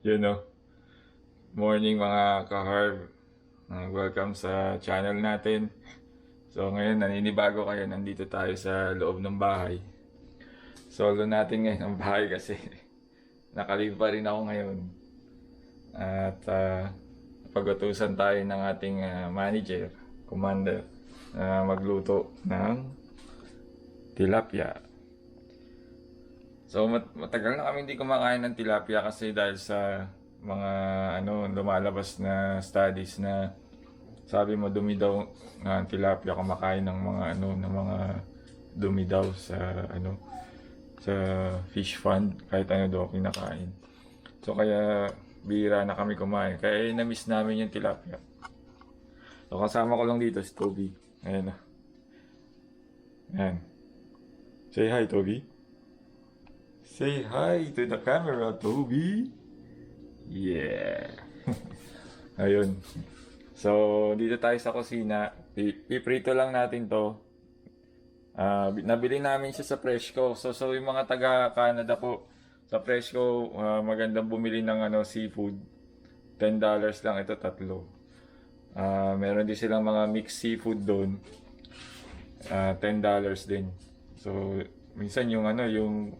Yun know. Morning mga ka-harv. Uh, welcome sa channel natin. So ngayon naninibago kayo. Nandito tayo sa loob ng bahay. Solo natin ngayon ang bahay kasi nakalive pa rin ako ngayon. At uh, pag-utusan tayo ng ating ah, manager, commander, na magluto ng tilapia. So mat- matagal na kami hindi kumakain ng tilapia kasi dahil sa mga ano lumalabas na studies na sabi mo dumi daw na ang tilapia kumakain ng mga ano ng mga dumi daw sa ano sa fish fund kahit ano daw kinakain. So kaya bira na kami kumain. Kaya na-miss namin yung tilapia. So kasama ko lang dito si Toby. Ayan na. Ayan. Say hi, Toby. Say hi to the camera, Toby. Yeah. Ayun. So, dito tayo sa kusina. Pi- Piprito lang natin to. Bi- nabili namin siya sa Freshco. So, so yung mga taga Canada po, sa Freshco, ah, magandang bumili ng ano, seafood. $10 lang ito, tatlo. Ah, meron din silang mga mixed seafood doon. Ah, $10 din. So, minsan yung ano, yung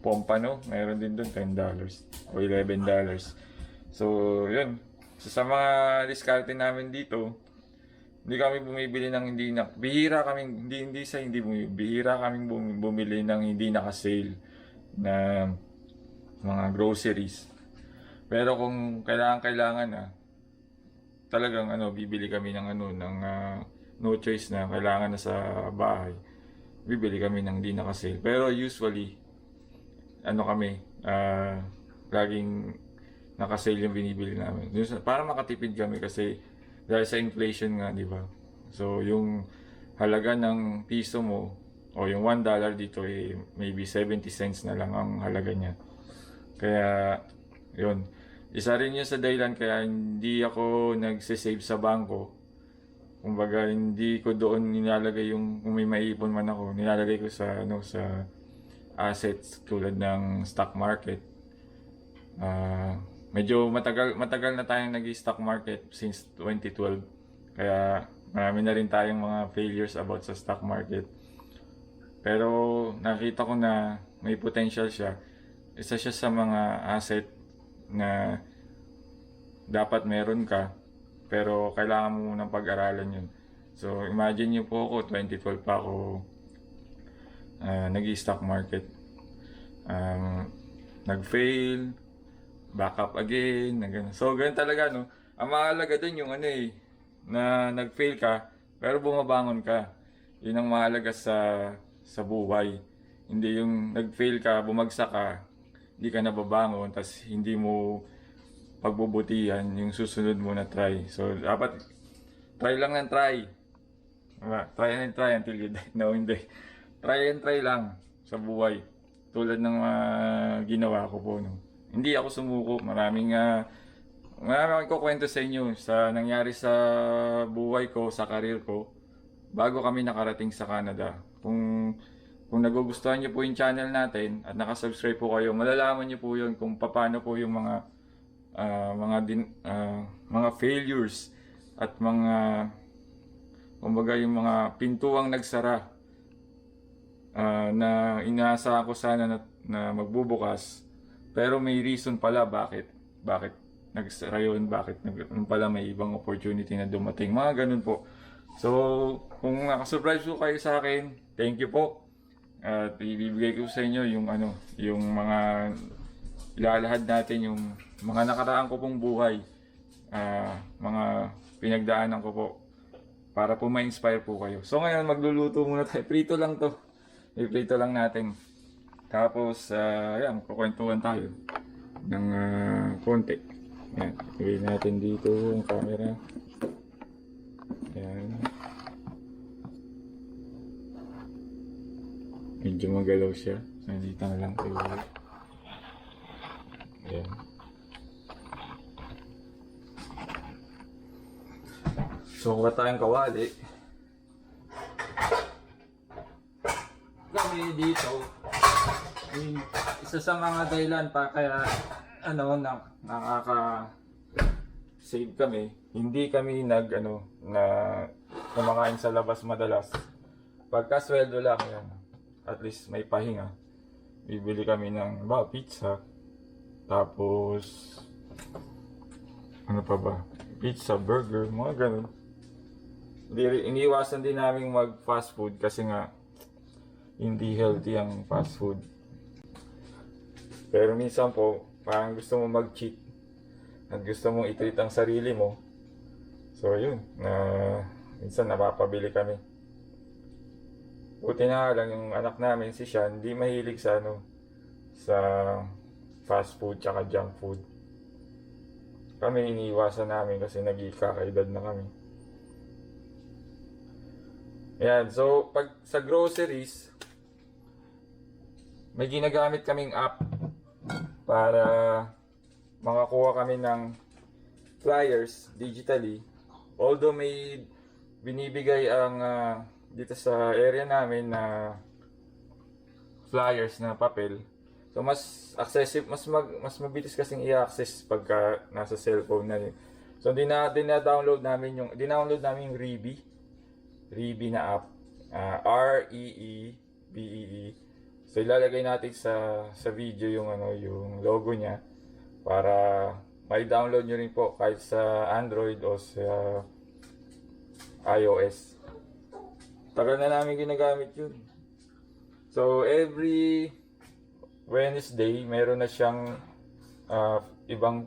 pompano, mayroon din doon $10 o $11. So, yun. So, sa mga diskarte namin dito, hindi kami bumibili ng hindi na bihira kaming hindi hindi sa hindi bumibili, bihira bum- bumili ng hindi naka-sale na mga groceries. Pero kung kailangan kailangan na talagang ano bibili kami ng ano ng ah, no choice na kailangan na sa bahay. Bibili kami ng hindi naka-sale. Pero usually ano kami, ah, laging naka-sale yung binibili namin. Para makatipid kami kasi dahil sa inflation nga, di ba? So, yung halaga ng piso mo o yung $1 dito eh, maybe 70 cents na lang ang halaga niya. Kaya, yun. Isa rin yun sa dahilan kaya hindi ako nagsisave sa bangko. Kumbaga, hindi ko doon nilalagay yung, kung may maiipon man ako, nilalagay ko sa, ano, sa assets tulad ng stock market. Ah, medyo matagal matagal na tayong nag-stock market since 2012. Kaya marami na rin tayong mga failures about sa stock market. Pero nakita ko na may potential siya. Isa siya sa mga asset na dapat meron ka pero kailangan mo munang pag-aralan yun. So imagine niyo po ako 2012 pa ako uh, nag-stock market. Um, nag-fail, back up again, na ganun. So, ganun talaga, no? Ang mahalaga dun yung ano eh, na nag-fail ka, pero bumabangon ka. Yun ang mahalaga sa, sa buhay. Hindi yung nag-fail ka, bumagsak ka, hindi ka nababangon, tas hindi mo pagbubutihan yung susunod mo na try. So, dapat try lang ng try. Diba? Try and try until you die. No, hindi. Try and try lang sa buhay. Tulad ng mga ginawa ko po. No? Hindi ako sumuko. Maraming uh, marami akong kwento sa inyo sa nangyari sa buhay ko, sa karir ko, bago kami nakarating sa Canada. Kung kung nagugustuhan niyo po yung channel natin at nakasubscribe po kayo, malalaman niyo po yun kung paano po yung mga ah, mga din, ah, mga failures at mga kumbaga yung mga pintuang nagsara ah, na inaasa ko sana na, na magbubukas pero may reason pala bakit bakit nagsara bakit nag, pala may ibang opportunity na dumating mga ganun po so kung nakasubscribe po kayo sa akin thank you po at ibibigay ko sa inyo yung ano yung mga ilalahad natin yung mga nakaraan ko pong buhay ah, mga pinagdaanan ko po para po ma-inspire po kayo. So ngayon magluluto muna tayo. Prito lang to. I-prito lang natin. Tapos, uh, yan, kukwentuhan tayo ng ah, konti. Yan, ilagay natin dito ang camera. Yan. Medyo magalaw siya. So, dito na lang tayo. Yan. So, kuha tayong kawali. Kami dito, yung isa sa mga dahilan pa kaya ano, na, nakaka save kami. Hindi kami nag, ano, na kumakain sa labas madalas. Pagka sweldo lang yan, at least may pahinga. Bibili kami ng ba, pizza. Tapos, ano pa ba? Pizza, burger, mga ganun. Hindi, iniwasan din namin mag fast food kasi nga hindi healthy ang fast food. Pero minsan po, parang gusto mo mag-cheat at gusto mong i-treat ang sarili mo. So yun, na minsan napapabili kami. Buti na lang yung anak namin si Sean, hindi mahilig sa ano sa fast food tsaka junk food. Kami iniiwasan namin kasi nagkakaedad na kami. Ayan, so pag sa groceries, may ginagamit kaming app para makakuha kami ng flyers digitally. Although may binibigay ang ah, dito sa area namin na flyers na papel. So mas accessible, mas mag, mas mabilis kasing i-access pagka nasa cellphone na yun. So dina dina-download namin yung dinownload namin yung Reebee. Reebee na app. Ah, R E E B E E. So ilalagay natin sa sa video yung ano yung logo niya para may download nyo rin po kahit sa Android o sa iOS. Tagal na namin ginagamit yun. So every Wednesday meron na siyang ah, ibang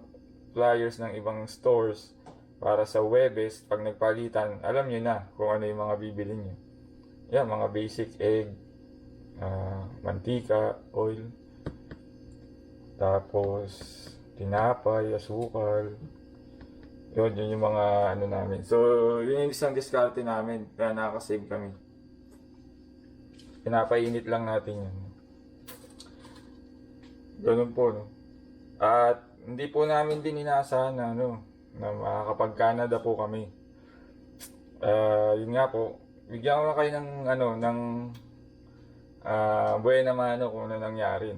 flyers ng ibang stores para sa Webes pag nagpalitan, alam niyo na kung ano yung mga bibili niyo. Yan, mga basic egg, ah, mantika, oil, tapos tinapay, asukal. Yun, yun yung mga ano namin. So, yun yung isang diskarte namin. Kaya nakakasave kami. Pinapainit lang natin yun. Ganun po, no? At hindi po namin din inaasahan na ano, na makakapag-Canada po kami. Ah, yun nga po, bigyan ko na kayo ng ano, ng ah buena mano kung ano nangyari.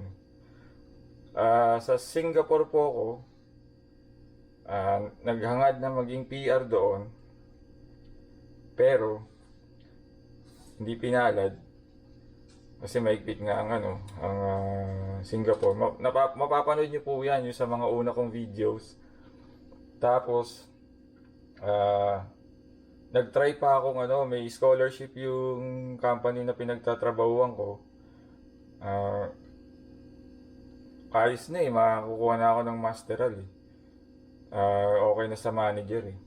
Ah, sa Singapore po ako, ah, naghangad na maging PR doon. Pero, hindi pinalad. Kasi maigpit nga ang ano, ang ah, Singapore. Ma- napa- mapapanood niyo po yan yung sa mga una kong videos. Tapos, ah, nag-try pa akong ano, may scholarship yung company na pinagtatrabahuan ko. Ah, ayos na eh, makakukuha na ako ng masteral eh. Ah, okay na sa manager eh.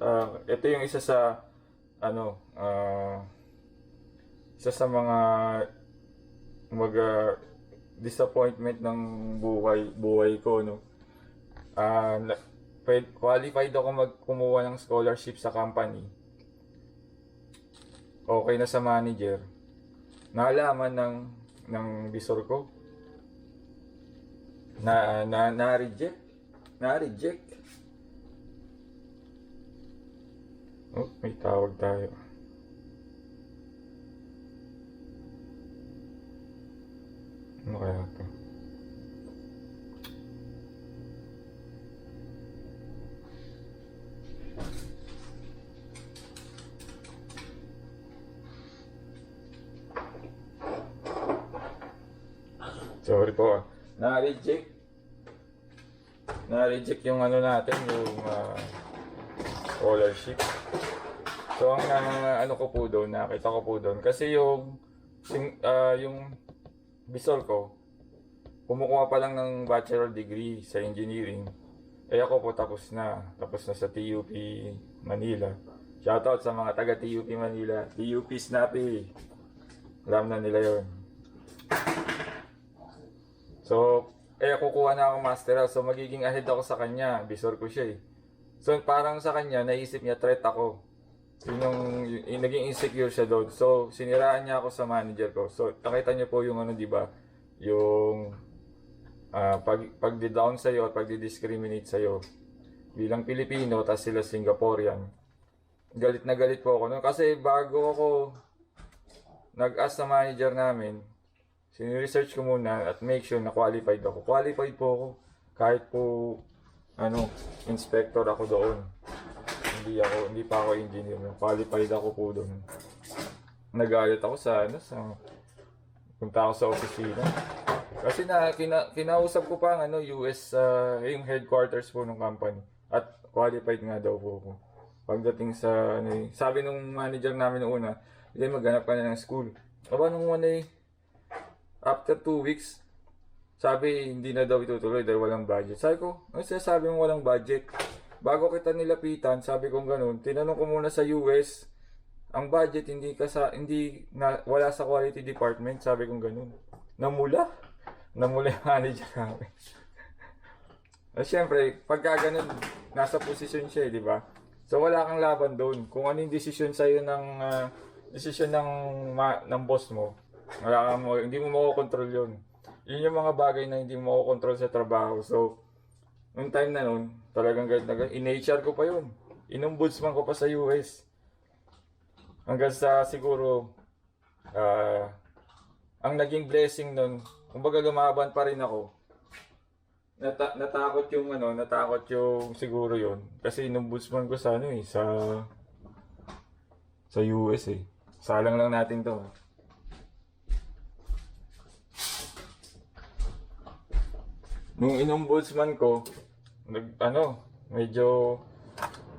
Ah, ito yung isa sa ano, ah, isa sa mga mga disappointment ng buhay buhay ko no. Pwed- qualified ako magkumuha ng scholarship sa company. Okay na sa manager. Naalaman ng ng bisor ko. Na na na reject na reject oh may tawag tayo. Ano kaya to sorry po ah. na reject na-reject yung ano natin, yung ah, scholarship. So, ang ah, ano ko po doon, nakita ko po doon, kasi yung, sing, ah, yung bisol ko, kumukuha pa lang ng bachelor degree sa engineering. Eh ako po tapos na, tapos na sa TUP Manila. Shoutout sa mga taga TUP Manila, TUP Snappy. Alam na nila yon. So, eh kukuha na ako master so magiging ahead ako sa kanya, bisor ko siya eh. So parang sa kanya, naisip niya threat ako. Yun yung, yung, naging insecure siya doon. So siniraan niya ako sa manager ko. So nakita niyo po yung ano, di ba? Yung ah, pag pag-down sa iyo at pag-discriminate sa iyo bilang Pilipino tas sila Singaporean. Galit na galit po ako noon kasi bago ako nag-ask sa manager namin, Sini-research ko muna at make sure na qualified ako. Qualified po ako. kahit po ano, inspector ako doon. Hindi ako, hindi pa ako engineer. Qualified ako po doon. Nagalit ako sa ano sa punta ako sa opisina. Kasi na kina, kinausap ko pa ang ano US uh, yung headquarters po ng company at qualified nga daw po ako. Pagdating sa ano, eh, sabi nung manager namin noong una, hindi maghanap ka na ng school. Aba nung one eh, after two weeks, sabi hindi na daw itutuloy dahil walang budget. Sabi ko, ano sinasabi mo walang budget? Bago kita nilapitan, sabi ko ganun, tinanong ko muna sa US, ang budget hindi ka sa hindi na wala sa quality department, sabi ko ganun. Namula. Namula yung manager namin. Eh, Siyempre, pagka ganun, nasa posisyon siya, eh, di ba? So wala kang laban doon. Kung ano yung decision sa iyo ng ah, decision ng ma- ng boss mo, wala kang mo, hindi mo makokontrol 'yun. Yun yung mga bagay na hindi mo makokontrol sa trabaho. So, nung time na nun, talagang galit na galit. In-HR ko pa yun. Inumbudsman ko pa sa US. Hanggang sa siguro, ah, ang naging blessing nun, kumbaga lumaban pa rin ako. Nata- natakot yung ano, natakot yung siguro yun. Kasi inumbudsman ko sa ano eh, sa sa US eh. Salang lang natin to. Nung inumbudsman ko, nag, ano, medyo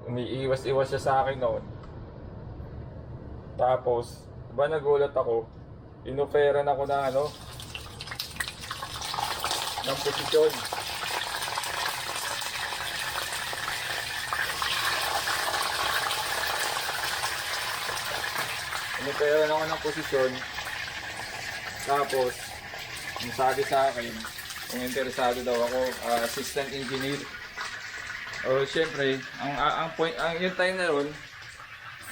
umiiwas-iwas siya sa akin noon. Tapos, ba nagulat ako, inoferan ako na ano, ng posisyon. Inoferan ako ng posisyon. Tapos, ang sabi sa akin, kung interesado daw ako, ah, assistant engineer. O syempre, ang, ang, point, ang yung time na yun,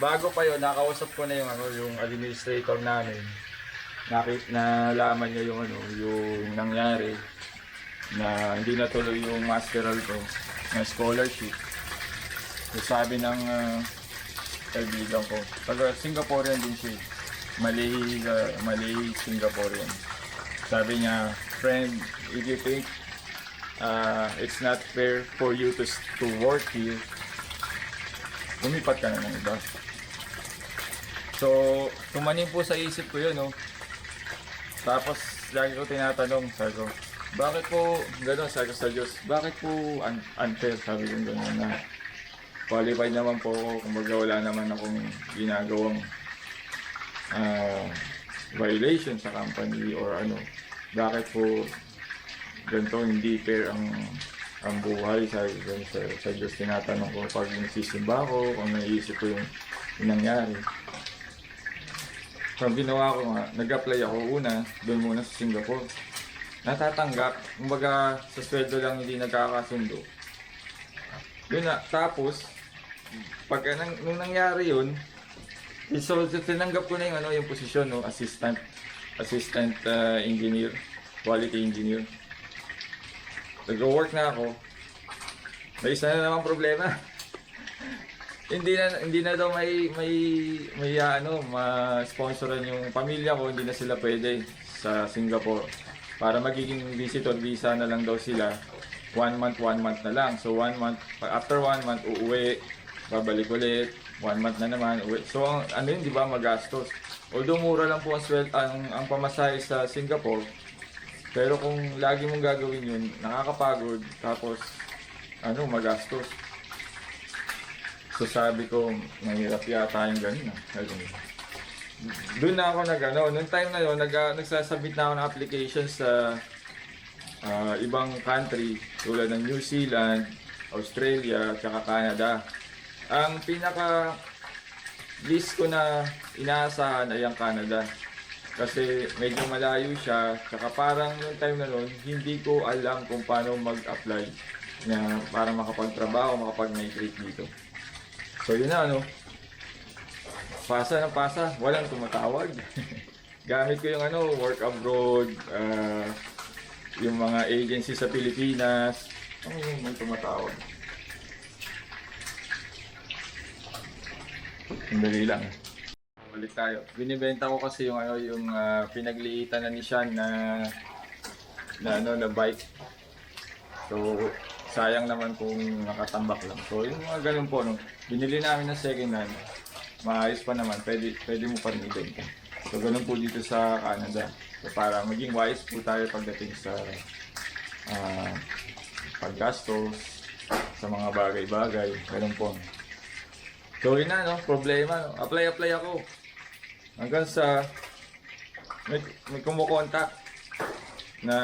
bago pa yun, nakausap ko na yung, ano, yung administrator namin. Nakit, nalaman niya yung, ano, yung nangyari na hindi natuloy yung masteral ko na scholarship. So, sabi ng ah, kaibigan ko, taga Singaporean din siya. Malay, uh, Malay Singaporean. Sabi niya, friend, if you think uh, it's not fair for you to, to work here, lumipat ka na ng iba. So, tumanim po sa isip ko yun, no? Tapos, lagi ko tinatanong, sabi ko, bakit po, gano'n, sabi ko sa Diyos, bakit po un- unfair, sabi ko gano'n na qualified naman po ako, kumbaga wala naman akong ginagawang ah, violation sa company or ano, bakit po ganito hindi fair ang ang buhay sa, sa, sa Diyos tinatanong ko pag nagsisimba ako kung naiisip ko yung, nangyari. So, ginawa ko nga, nag-apply ako una, doon muna sa Singapore. Natatanggap, kumbaga sa sweldo lang hindi nagkakasundo. Yun na, tapos, pag nang, nung nangyari yun, so, so tinanggap ko na yung, ano, yung posisyon, no, assistant, assistant uh, engineer, quality engineer. Nag-work na ako. May isa na namang problema. hindi na hindi na daw may may may ano ma-sponsoran yung pamilya ko, hindi na sila pwede sa Singapore. Para magiging visitor visa na lang daw sila. One month, one month na lang. So one month, after one month, uuwi, babalik ulit, one month na naman, uwi. So ano yun, di ba, magastos. Although mura lang po ang, swel, ang, ang pamasahe sa Singapore, pero kung lagi mong gagawin yun, nakakapagod, tapos ano, magastos. So sabi ko, mahirap yata yung ganun. ah. Sabi ko, Doon na ako nag ano, nung time na yun, nag, nagsasubmit na ako ng application sa ah, ibang country tulad ng New Zealand, Australia, tsaka Canada. Ang pinaka list ko na inaasahan ay ang Canada. Kasi medyo malayo siya, tsaka parang nung time na nun, hindi ko alam kung paano mag-apply na para makapagtrabaho, makapag-migrate dito. So yun na ano, pasa ng pasa, walang tumatawag. Gamit ko yung ano, work abroad, ah, yung mga agency sa Pilipinas, ano yung may tumatawag. Sandali lang. Balik tayo. Binibenta ko kasi yung ano, yung ah, pinagliitan na ni Sean na na ano na bike. So, sayang naman kung nakatambak lang. So, yung mga ganun po, no, binili namin ng second hand, maayos pa naman, pwede, pwede mo pa rin ibenta. So, ganun po dito sa Canada. So, para maging wise po tayo pagdating sa ah, paggastos, sa mga bagay-bagay, ganun po. So, yun na, no, problema, no, apply-apply ako. Hanggang sa, may, may kumukontak na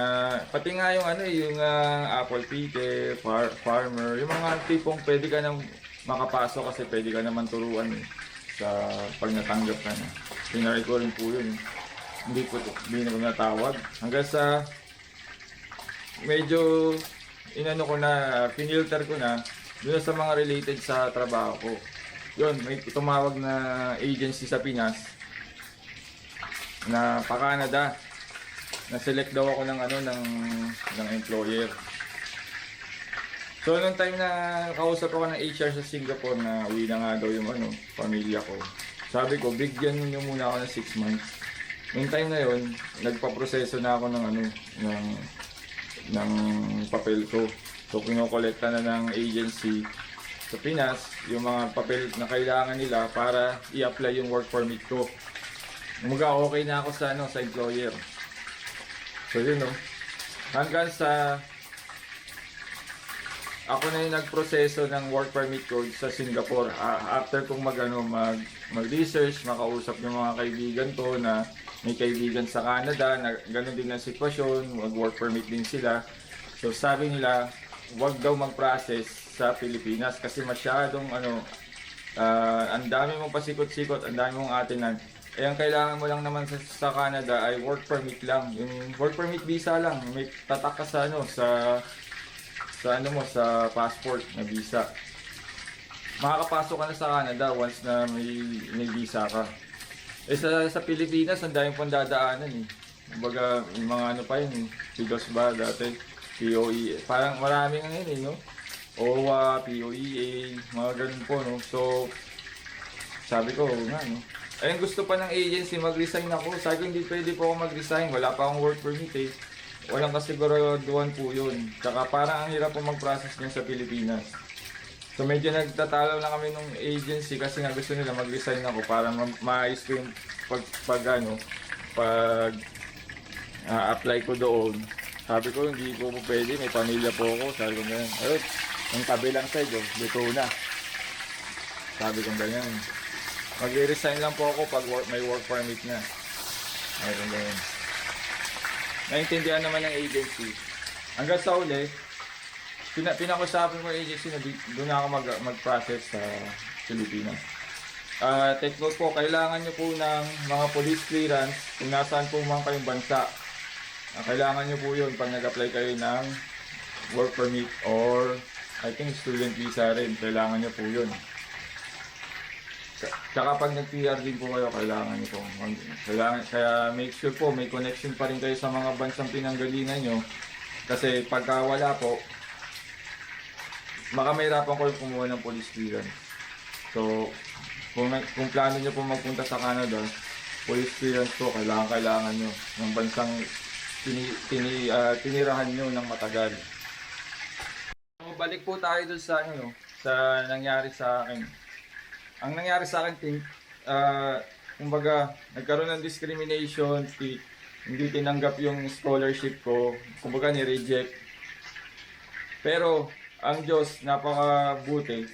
pati nga yung ano eh, yung ah, Apple Pique, far, Farmer, yung mga tipong pwede ka nang makapasok kasi pwede ka naman turuan eh, sa pag natanggap ka na. Tinry ko rin po yun. Hindi ko hindi na ko natawag. Hanggang sa medyo inano ko na, pinilter ko na doon sa mga related sa trabaho ko. Yun, may tumawag na agency sa Pinas na pa Canada na-select daw ako ng ano ng ng employer. So nung time na kausap ako ng HR sa Singapore na uwi na nga daw yung ano, pamilya ko. Sabi ko, bigyan niyo muna ako ng 6 months. Nung time na yon, nagpa-proseso na ako ng ano, ng ng papel ko. So kinokolekta na ng agency sa Pinas yung mga papel na kailangan nila para i-apply yung work permit ko. Umaga okay na ako sa ano sa employer. So yun no. Hanggang sa ako na yung nagproseso ng work permit ko sa Singapore. Ah, after kong mag, ano, mag, mag-research, makausap yung mga kaibigan ko na may kaibigan sa Canada na ganun din ang sitwasyon, mag-work permit din sila. So sabi nila, wag daw mag-process sa Pilipinas kasi masyadong ano, ah, ang dami mong pasikot-sikot, ang dami mong atinan. Eh, ang kailangan mo lang naman sa, sa Canada ay work permit lang. Yung work permit visa lang. May tatak sa ano, sa sa ano mo, sa passport na visa. Makakapasok ka na sa Canada once na may, may visa ka. Eh sa, sa Pilipinas, ang daming pang dadaanan eh. Kumbaga, yung mga ano pa yun eh. Pidos ba dati? POE. Parang maraming ano yun eh, no? OWA, POEA, mga ganun po, no? So, sabi ko, nga, no? Ayun, gusto pa ng agency, mag-resign ako. Sabi ko, hindi pwede po ako mag-resign. Wala pa akong work permit eh. Walang kasiguraduhan po yun. Tsaka parang ang hirap po mag-process niyan sa Pilipinas. So medyo nagtatalo lang kami nung agency kasi nga gusto nila mag-resign ako para ma- maayos ko yung pag, pag ano, pag ah, apply ko doon. Sabi ko, hindi po po pwede, may pamilya po ako. Sabi ko ganyan. Yung kabilang side, oh, luto na. Sabi ko ganyan. Mag-resign lang po ako pag work, may work permit na. Ko ganyan. Naintindihan naman ng agency. Hanggang sa uli, pina, pinakusapan ko agency na doon ako mag, mag-process sa Pilipinas. Ah, take note po, kailangan nyo po ng mga police clearance kung nasaan po man kayong bansa. Ah, kailangan nyo po yun pag nag-apply kayo ng work permit or I think student visa rin. Kailangan nyo po yun. Tsaka pag nag-PR din po kayo, kailangan nyo po. Kailangan, kaya make sure po, may connection pa rin kayo sa mga bansang pinanggalingan nyo. Kasi pagka wala po, baka mahirapan ko kumuha ng police clearance. So, kung, kung plano nyo po magpunta sa Canada, police clearance po, kailangan, kailangan nyo ng bansang tini, tini, ah, tinirahan nyo ng matagal. Balik po tayo dun sa, ano, sa nangyari sa akin ang nangyari sa akin, Tink, ah, kumbaga, nagkaroon ng discrimination, ti- hindi tinanggap yung scholarship ko, kumbaga ni-reject. Pero, ang Diyos, napakabuti,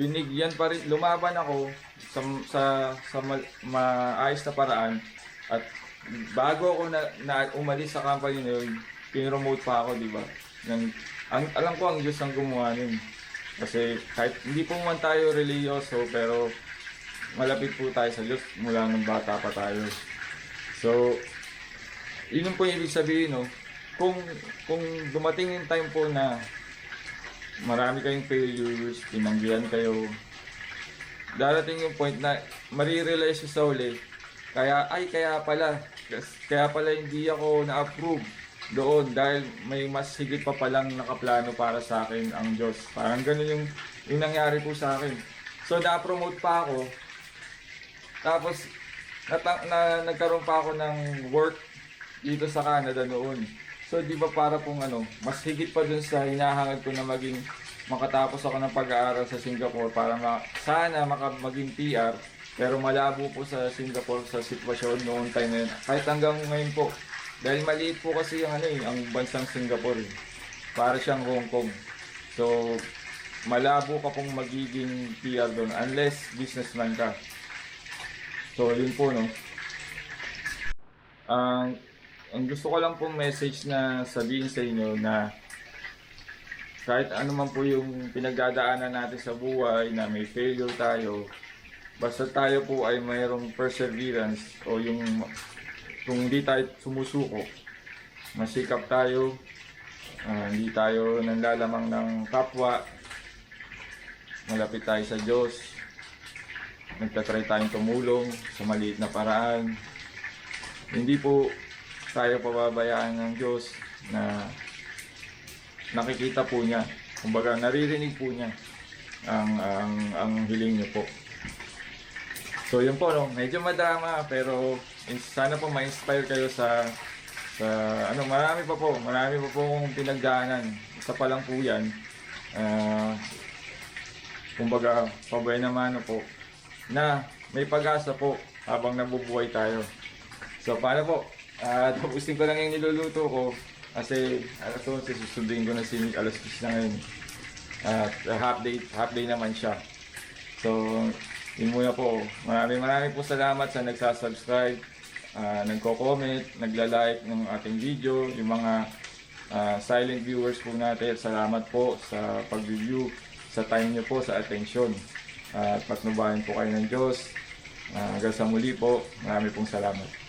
binigyan pa rin, lumaban ako sa, sa, sa ma- maayos na paraan, at bago ako na, na umalis sa company na yun, pinromote pa ako, di ba? Nang, ang, alam ko ang Diyos ang gumawa nun. Kasi kahit hindi po man tayo religyoso pero malapit po tayo sa Diyos mula nung bata pa tayo. So, yun po yung ibig sabihin, no? Kung, kung dumating yung time po na marami kayong failures, tinanggihan kayo, darating yung point na marirealize sa uli, kaya, ay, kaya pala, kaya pala hindi ako na-approve doon dahil may mas higit pa palang nakaplano para sa akin ang Diyos. Parang ganun yung, yung nangyari po sa akin. So, na-promote pa ako. Tapos, nata- na, nagkaroon pa ako ng work dito sa Canada noon. So di ba para pong ano, mas higit pa dun sa hinahangad ko na maging makatapos ako ng pag-aaral sa Singapore para ma- sana maka maging PR pero malabo po sa Singapore sa sitwasyon noong time na yun. Kahit hanggang ngayon po. Dahil maliit po kasi yung ano eh, ang bansang Singapore eh. Para siyang Hong Kong. So, malabo ka pong magiging PR doon unless businessman ka. So, yun po no. Ang ang gusto ko lang pong message na sabihin sa inyo na kahit ano man po yung pinagdadaanan natin sa buhay na may failure tayo, basta tayo po ay mayroong perseverance o yung kung hindi tayo sumusuko, masikap tayo, ah, hindi tayo nanlalamang ng kapwa, malapit tayo sa Diyos, nagtatry tayong tumulong sa maliit na paraan. Hindi po tayo pababayaan ng Diyos na nakikita po niya. Kumbaga, naririnig po niya ang, ang, ang hiling niyo po. So yun po, no? medyo madrama pero sana po ma-inspire kayo sa sa ano marami pa po marami pa po kong pinagdaanan. Isa pa lang po yan. Ah, kumbaga pabay naman po na may pag-asa po habang nabubuhay tayo. So paano po? Ah, tapusin ko lang yung niluluto ko kasi alas 11 susundin ko na si Nick alas 10 na ngayon. At uh, half day half day naman siya. So yun muna po. Maraming maraming po salamat sa nagsasubscribe uh, nagko-comment nagla-like ng ating video yung mga ah, silent viewers po natin. Salamat po sa pag-review sa time nyo po sa attention at patnubayan po kayo ng Diyos. Ah, hanggang sa muli po. Marami pong salamat